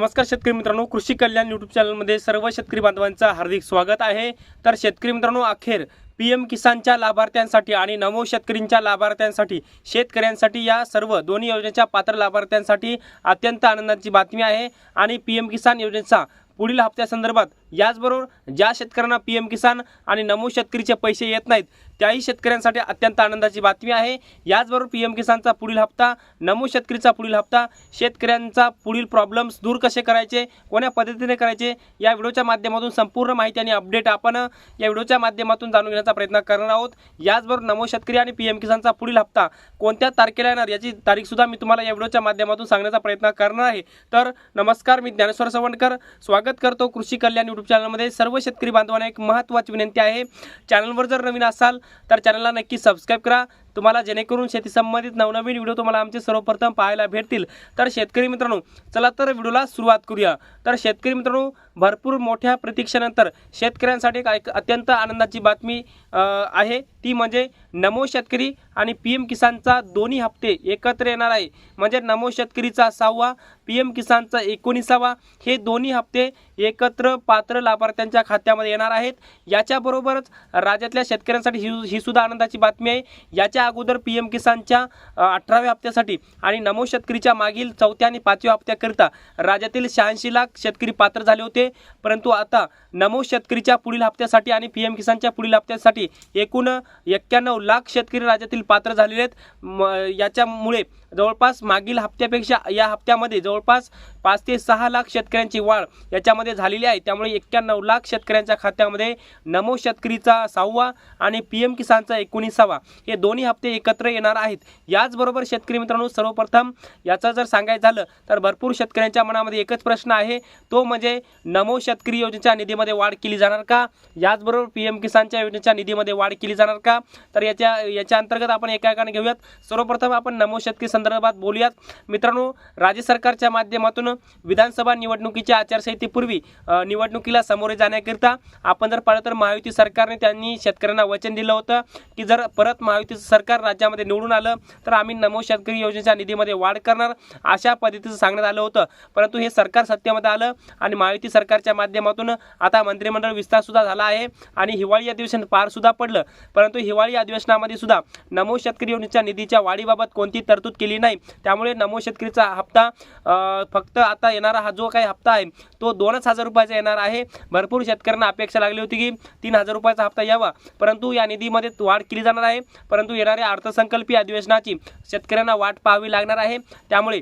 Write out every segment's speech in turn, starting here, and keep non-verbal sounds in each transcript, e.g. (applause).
नमस्कार शेतकरी मित्रांनो कृषी कल्याण यूट्यूब चॅनलमध्ये सर्व शेतकरी बांधवांचं हार्दिक स्वागत आहे. तर शेतकरी मित्रांनो अखेर पी एम किसानच्या लाभार्थ्यांसाठी आणि नमो शेतकरींच्या लाभार्थ्यांसाठी शेतकऱ्यांसाठी या सर्व दोन्ही योजनेच्या पात्र लाभार्थ्यांसाठी अत्यंत आनंदाची बातमी आहे. आणि पी एम किसान योजनेचा पुढील हप्त्यासंदर्भात. याचबरोबर ज्या शेतकऱ्यांना पी एम किसान आणि नमो शेतकरीचे पैसे येत नाहीत त्याही शेतकऱ्यांसाठी अत्यंत आनंदाची बातमी आहे. याचबरोबर पी एम किसानचा पुढील हप्ता नमो शेतकरीचा पुढील हप्ता शेतकऱ्यांचा पुढील प्रॉब्लेम्स दूर कसे करायचे कोण्या पद्धतीने करायचे या व्हिडिओच्या माध्यमातून संपूर्ण माहिती आणि अपडेट आपण या व्हिडिओच्या माध्यमातून जाणून घेण्याचा प्रयत्न करणार आहोत. याचबरोबर नमो शेतकरी आणि पी एम किसानचा पुढील हप्ता कोणत्या तारखेला येणार याची तारीखसुद्धा मी तुम्हाला या व्हिडिओच्या माध्यमातून सांगण्याचा प्रयत्न करणार आहे. तर नमस्कार मी ज्ञानेश्वर सवंडकर. स्वागत करतो कृषी कल्याण यूट्यूब चॅनलमध्ये सर्व शेतकरी बांधवांना एक महत्त्वाची विनंती आहे. चॅनलवर जर नवीन असाल तर चॅनलला नक्की सबस्क्राईब करा. तुम्हाला जेणेकरून शेती संबंधित नवनवीन व्हिडिओ तुम्हाला आमचे सर्वप्रथम पाहायला भेटतील. तर शेतकरी मित्रांनो चला तर व्हिडिओला सुरुवात करूया. तर शेतकरी मित्रांनो भरपूर मोठ्या प्रतीक्षेनंतर शेतकऱ्यांसाठी एक एक अत्यंत आनंदाची बातमी आहे. ती म्हणजे नमो शेतकरी आणि पी एम किसानचा दोन्ही हप्ते एकत्र येणार आहे. म्हणजे नमो शेतकरीचा सहावा पी एम किसानचा एकोणीसावा हे दोन्ही हप्ते एकत्र पात्र लाभार्थ्यांच्या खात्यामध्ये येणार आहेत. याच्याबरोबरच राज्यातल्या शेतकऱ्यांसाठी ही ही सुद्धा आनंदाची बातमी आहे. याच्या अगोदर पी एम किसानच्या अठराव्या हप्त्यासाठी आणि नमो शेतकरीच्या मागील चौथ्या आणि पाचव्या हप्त्याकरिता राज्यातील शहाऐंशी लाख शेतकरी पात्र झाले होते. परंतु आता नमो शेतकरीच्या पुढील हप्त्यासाठी आणि पी एम किसानच्या पुढील हप्त्यासाठी एकूण एक्क्याण्णव लाख शेतकरी राज्यातील पात्र झालेले आहेत. म- याच्यामुळे जवळपास मागील हप्त्यापेक्षा या हप्त्यामध्ये जवळपास पाच ते सहा लाख शेतकऱ्यांची वाढ याच्यामध्ये झालेली आहे. त्यामुळे एक्क्याण्णव लाख शेतकऱ्यांच्या खात्यामध्ये नमो शेतकरीचा सहावा आणि पी एम किसानचा एकोणीसावा हे दोन्ही हप्ते एकत्र येणार आहेत. याचबरोबर शेतकरी मित्रांनो सर्वप्रथम याचं जर सांगायचं झालं तर भरपूर शेतकऱ्यांच्या मनामध्ये एकच प्रश्न आहे. तो म्हणजे नमो शेतकरी योजनेच्या निधीमध्ये वाढ केली जाणार का? याचबरोबर पी एम किसानच्या योजनेच्या निधीमध्ये वाढ केली जाणार का? तर याच्या याच्या अंतर्गत आपण एका एकाने घेऊयात. सर्वप्रथम आपण नमो शेतकरी संदर्भात बोलूयात. मित्रांनो राज्य सरकारच्या माध्यमातून विधानसभा निवडणुकीच्या आचारसंहितेपूर्वी निवडणुकीला सामोरे जाण्याकरिता आपण जर पाहिलं तर महायुती सरकारने त्यांनी शेतकऱ्यांना वचन दिलं होतं की जर परत महायुतीचं सरकार राज्यामध्ये निवडून आलं तर आम्ही नमो शेतकरी योजनेच्या निधीमध्ये वाढ करणार अशा पद्धतीचं सांगण्यात आलं होतं. परंतु हे सरकार सत्तेमध्ये आलं आणि महायुती सरकारच्या माध्यमातून आता मंत्रिमंडळ विस्तार सुद्धा झाला आहे आणि हिवाळी अधिवेशन पार सुद्धा पडलं. परंतु हिवाळी अधिवेशनामध्ये सुद्धा नमो शेतकरी योजनेच्या निधीच्या वाढीबाबत कोणती तरतूद केली नाही. त्यामुळे नमो शेतकरीचा हप्ता फक्त आता येणारा हा जो काही हप्ता आहे तो दोनच हजार रुपयाचा येणार आहे. भरपूर शेतकऱ्यांना अपेक्षा लागली होती की तीन हजार रुपयाचा हप्ता यावा. परंतु या निधीमध्ये वाढ केली जाणार आहे. परंतु येणाऱ्या अर्थसंकल्पीय अधिवेशनाची शेतकऱ्यांना वाट पाहावी लागणार आहे. त्यामुळे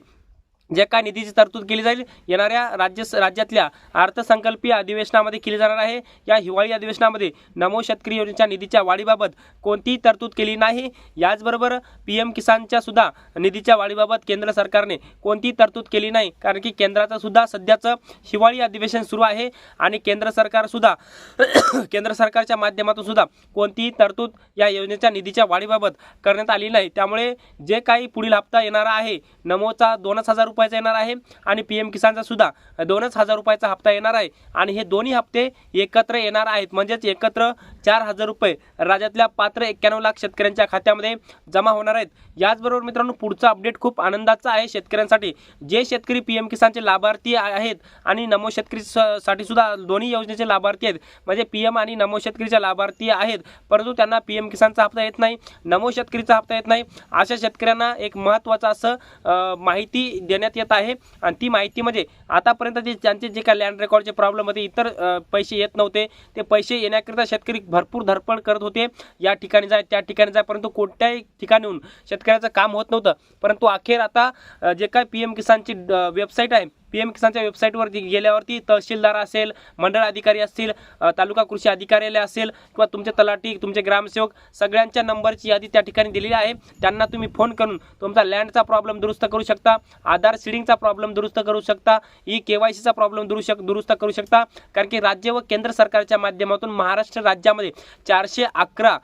जे काय निधीची तरतूद केली जाईल येणाऱ्या राज्य राज्यातल्या अर्थसंकल्पीय अधिवेशनामध्ये केली जाणार आहे. या हिवाळी अधिवेशनामध्ये नमो शेतकरी योजनेच्या निधीच्या वाढीबाबत कोणतीही तरतूद केली नाही. याचबरोबर पी एम किसानच्या सुद्धा निधीच्या वाढीबाबत केंद्र सरकारने कोणतीही तरतूद केली नाही. कारण की केंद्राचं सुद्धा सध्याचं हिवाळी अधिवेशन सुरू आहे आणि केंद्र सरकार सुद्धा (coughs) केंद्र सरकारच्या माध्यमातून सुद्धा कोणतीही तरतूद या योजनेच्या निधीच्या वाढीबाबत करण्यात आली नाही. त्यामुळे जे काही पुढील हप्ता येणारा आहे नमोचा दोनच हजार रुपये रुपयाचा येणार आहे आणि पी एम किसानचा सुद्धा दोनच हजार रुपयाचा हप्ता येणार आहे. आणि हे दोन्ही हप्ते एकत्र येणार आहेत. म्हणजेच एकत्र चार हजार रुपये राज्यातल्या पात्र एक्क्याण्णव लाख शेतकऱ्यांच्या खात्यामध्ये जमा होणार आहेत. याचबरोबर मित्रांनो पुढचा अपडेट खूप आनंदाचा आहे शेतकऱ्यांसाठी. जे शेतकरी पी एम किसानचे लाभार्थी आहेत आणि नमो शेतकरी साठी सुद्धा दोन्ही योजनेचे लाभार्थी आहेत. म्हणजे पी एम आणि नमो शेतकरीचे लाभार्थी आहेत. परंतु त्यांना पी एम किसानचा हप्ता येत नाही नमो शेतकरीचा हप्ता येत नाही. अशा शेतकऱ्यांना एक महत्त्वाचं असं माहिती देण्या देण्यात येत आहे. आणि ती माहिती म्हणजे आतापर्यंत जे ज्यांचे जे काय लँड रेकॉर्डचे प्रॉब्लेम होते इतर पैसे येत नव्हते. ते पैसे येण्याकरिता शेतकरी भरपूर धडपड करत होते. या ठिकाणी जाय त्या ठिकाणी जाय परंतु कोणत्याही ठिकाणीहून शेतकऱ्याचं काम होत नव्हतं. परंतु अखेर आता जे काय पी एम किसानची वेबसाईट आहे पी एम किसानच्या वेबसाईटवरती गेल्यावरती तहसीलदार असेल मंडळ अधिकारी असतील तालुका कृषी अधिकार्यालय असेल किंवा तुमचे तलाठी तुमचे ग्रामसेवक सगळ्यांच्या नंबरची यादी त्या ठिकाणी दिलेली आहे. त्यांना तुम्ही फोन करून तुमचा लँडचा प्रॉब्लेम दुरुस्त करू शकता आधार सीडिंगचा प्रॉब्लेम दुरुस्त करू शकता ई के वाय सीचा प्रॉब्लेम दुरुस्त दुरुस्त करू शकता. कारण की राज्य व केंद्र सरकारच्या माध्यमातून महाराष्ट्र राज्यामध्ये चारशे अकरा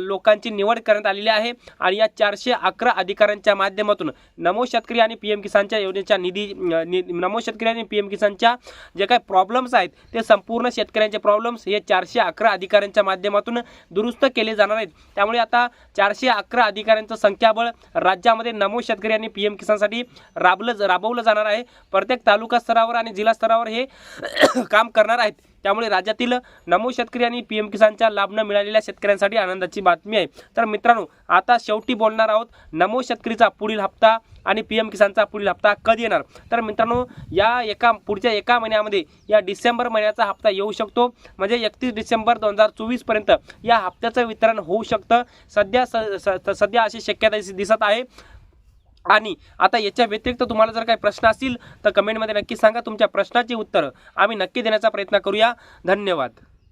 लोकांची निवड करण्यात आलेली आहे आणि या चारशे अकरा अधिकाऱ्यांच्या माध्यमातून नमो शेतकरी आणि पी एम किसानच्या योजनेच्या निधी नि- नमो शेतकऱ्यांनी शेतकरी आणि पी एम किसानच्या जे काही प्रॉब्लेम्स आहेत ते संपूर्ण शेतकऱ्यांचे प्रॉब्लेम्स हे चारशे अकरा अधिकाऱ्यांच्या माध्यमातून दुरुस्त केले जाणार आहेत. त्यामुळे आता चारशे अकरा अधिकाऱ्यांचं संख्याबळ राज्यामध्ये नमो शेतकरी आणि पी एम किसानसाठी राबलं राबवलं जाणार आहे. प्रत्येक तालुका स्तरावर आणि जिल्हा स्तरावर हे (coughs) काम करणार आहेत. त्यामुळे राज्यातील नमो शेतकरी आणि पी एम किसानच्या लाभ न मिळालेल्या शेतकऱ्यांसाठी आनंदाची बातमी आहे. तर मित्रांनो आता शेवटी बोलणार आहोत नमो शेतकरीचा पुढील हप्ता आणि पी एम किसानचा पुढील हप्ता कधी येणार? तर मित्रांनो या एका पुढच्या एका महिन्यामध्ये या डिसेंबर महिन्याचा हप्ता येऊ शकतो. म्हणजे एकतीस डिसेंबर दोन हजार चोवीसपर्यंत या हप्त्याचं वितरण होऊ शकतं. सध्या स सध्या अशी शक्यता दिसत आहे. आणि आता याच्या व्यतिरिक्त तुम्हाला जर काही प्रश्न असतील तर कमेंटमध्ये नक्की सांगा. तुमच्या प्रश्नाची उत्तरं आम्ही नक्की देण्याचा प्रयत्न करूया. धन्यवाद.